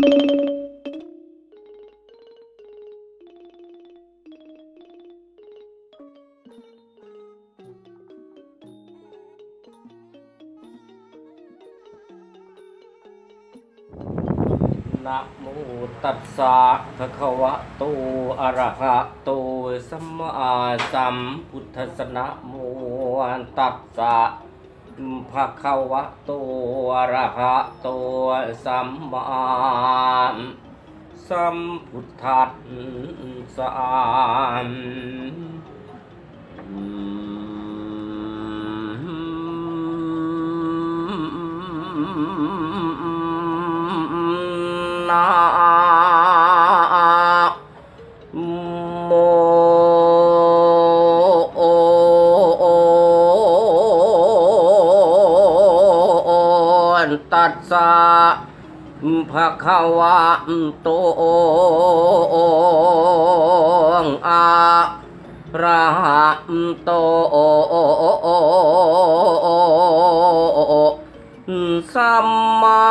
นะโมตัสสะภะคะวะโต อะระหะโต สัมมาสัมพุทธัสสะนะโมตัสสะ ภะคะวะโตอะระหะโตสัมมาสัมพุทธัสสะนะ ตัสสะภะคะวะโตอะระหะโตสัมมา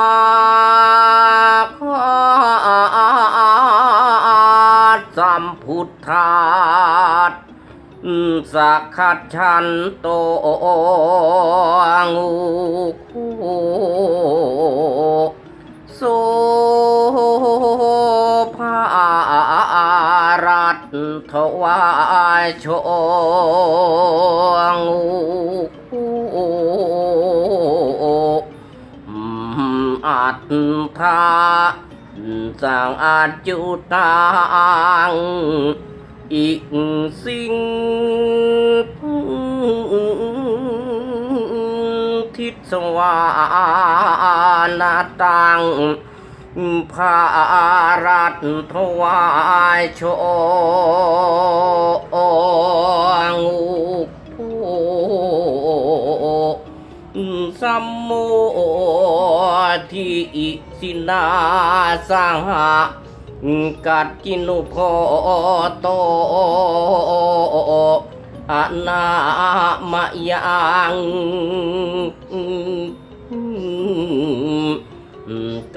สัมพุทธาสักขัดฉันโตงู ตถวายโชงูอัตถาสังอาจุตังอีกสิ่งทิศวานาตัง ภารัตถวายโชงูสัมโมทิสินาสังหะกัดกินุโพโตอานามะยัง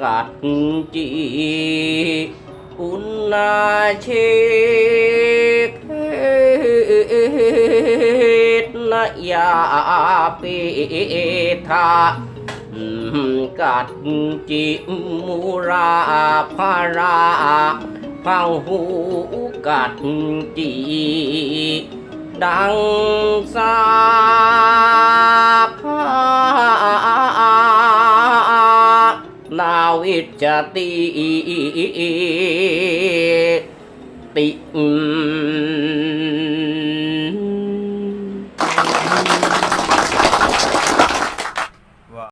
กัดจีอุณนาเชกนยาปิทากัดจิมุราภาราพังหูกัดจีดังสา วิจติติ